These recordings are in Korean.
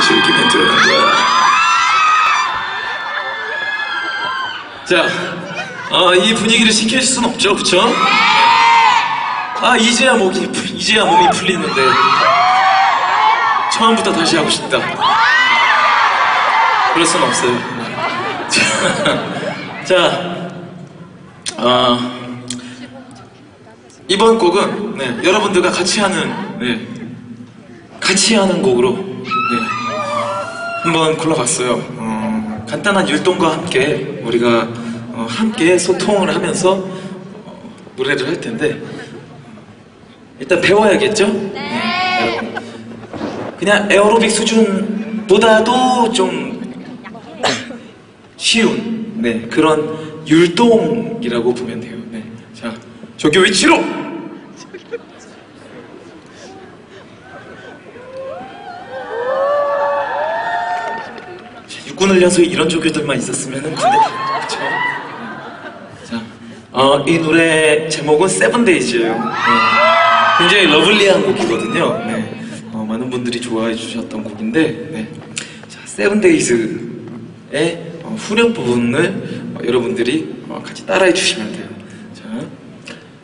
즐기면 되는 거야. 자, 어, 이 분위기를 시킬 수는 없죠, 그쵸? 아, 이제야 목이, 풀- 이제야 몸이 풀리는데. 처음부터 다시 하고 싶다. 그럴 순 없어요. 자, 자 어, 이번 곡은 네, 여러분들과 같이 하는 네, 같이 하는 곡으로 네, 한번 골라봤어요. 어, 간단한 율동과 함께 우리가 어, 함께 소통을 하면서 어, 노래를 할 텐데 일단 배워야겠죠? 네. 여러분. 그냥 에어로빅 수준보다도 좀 쉬운 네, 그런 율동이라고 보면 돼요. 네. 자, 저기 위치로! 육군 훈련소에 이런 조교들만 있었으면 군대 그쵸? 자, 어, 이 노래 제목은 세븐데이즈예요. 네. 굉장히 러블리한 곡이거든요. 네. 어, 많은 분들이 좋아해 주셨던 곡인데, 네. 자, 세븐데이즈의 어, 후렴 부분을 어, 여러분들이 어, 같이 따라해 주시면 돼요. 자,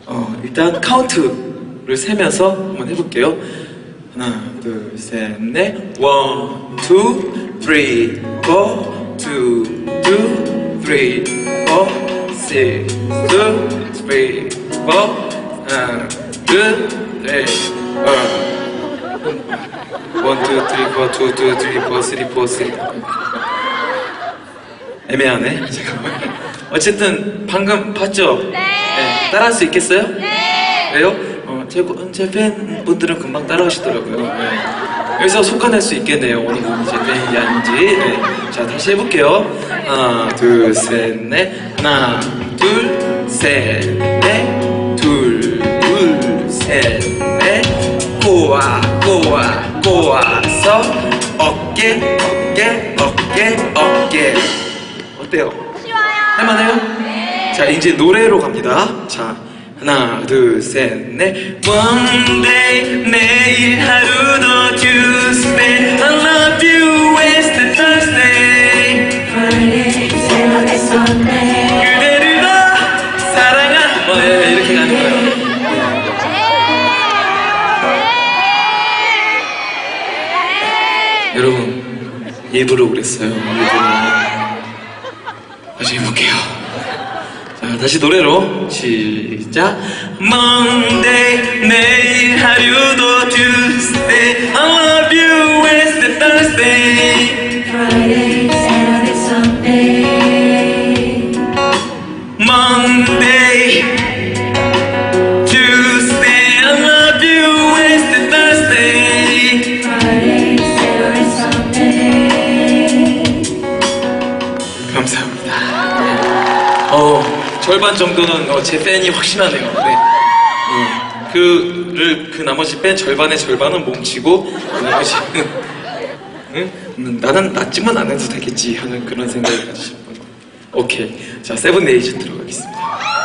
어, 일단 카운트를 세면서 한번 해볼게요. 하나, 둘, 셋, 넷. 원, 투, 쓰리, 포, 투, 투, 쓰리, 포, 식, 투, 쓰리, 포. 하나, 둘, 셋, 어. 원, 투, 쓰리, 포, 투, 투, 쓰리, 포, 쓰리, 포, 쓰리. 애매하네. 잠깐만. 어쨌든 방금 봤죠? 네. 따라할 수 있겠어요? 네. 왜요? 어, 제, 제 팬분들은 금방 따라하시더라고요. 네. 여기서 속아낼 수 있겠네요. 어느 분이 제 팬인지 아닌지. 네. 자, 다시 해볼게요. 하나, 둘, 셋, 넷. 하나, 둘, 셋, 넷. 둘, 둘, 셋, 넷. 꼬아, 꼬아, 꼬아서 어깨, 어깨, 어깨, 어깨. 어때요? 할만해요? 자, 이제 노래로 갑니다. 자, 하나, 둘, 셋, 넷. One day, 내일 하루도 Tuesday. I love you, Wednesday, Thursday. Friday, Saturday, Sunday. 그대를 더 사랑한. 뭐, 예, 이렇게 가는 거예요. 여러분, 일부러 그랬어요. 일부러. 다시 해볼게요. 자, 다시 노래로 시작. Monday 내일 하루도 Tuesday I love you Wednesday Thursday Friday, Saturday, Sunday. Monday Tuesday I love you Wednesday Thursday Friday, Saturday, Sunday. 감사합니다. 어 절반 정도는 어, 제 팬이 확신하네요. 네. 어, 그를 그 나머지 팬 절반의 절반은 뭉치고 나머지는 응? 음, 나는 나쯤은 안 해도 되겠지 하는 그런 생각을 가지신 분. 오케이 자 세븐데이즈 들어가겠습니다.